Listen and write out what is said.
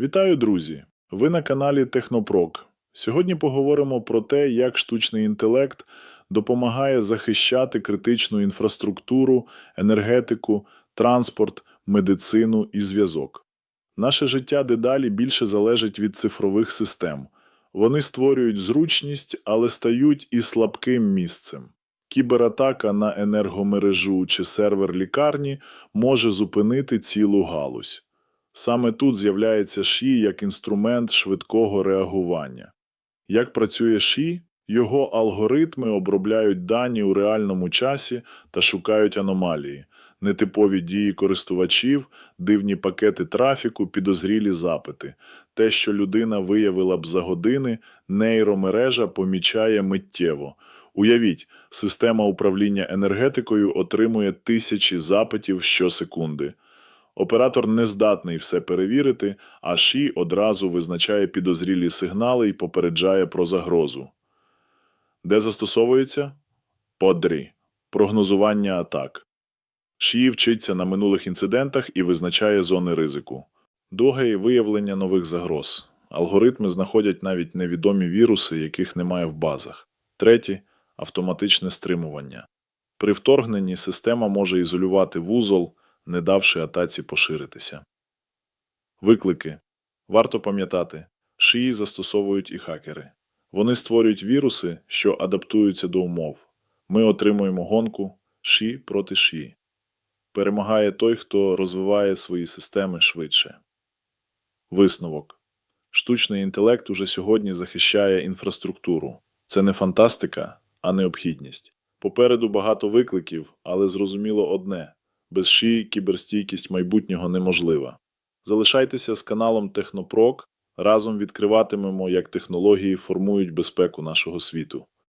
Вітаю, друзі! Ви на каналі Технопрок. Сьогодні поговоримо про те, як штучний інтелект допомагає захищати критичну інфраструктуру, енергетику, транспорт, медицину і зв'язок. Наше життя дедалі більше залежить від цифрових систем. Вони створюють зручність, але стають і слабким місцем. Кібератака на енергомережу чи сервер лікарні може зупинити цілу галузь. Саме тут з'являється ШІ як інструмент швидкого реагування. Як працює ШІ? Його алгоритми обробляють дані у реальному часі та шукають аномалії, нетипові дії користувачів, дивні пакети трафіку, підозрілі запити. Те, що людина виявила б за години, нейромережа помічає миттєво. Уявіть, система управління енергетикою отримує тисячі запитів щосекунди. Оператор не здатний все перевірити, а ШІ одразу визначає підозрілі сигнали і попереджає про загрозу. Де застосовується? Подрі. Прогнозування атак. ШІ вчиться на минулих інцидентах і визначає зони ризику. Друге – виявлення нових загроз. Алгоритми знаходять навіть невідомі віруси, яких немає в базах. Третє – автоматичне стримування. При вторгненні система може ізолювати вузол, не давши атаці поширитися. Виклики. Варто пам'ятати, шиї застосовують і хакери. Вони створюють віруси, що адаптуються до умов. Ми отримуємо гонку ші проти ші. Перемагає той, хто розвиває свої системи швидше. Висновок. Штучний інтелект уже сьогодні захищає інфраструктуру. Це не фантастика, а необхідність. Попереду багато викликів, але зрозуміло одне без шиї кіберстійкість майбутнього неможлива. Залишайтеся з каналом Технопрок. Разом відкриватимемо, як технології формують безпеку нашого світу.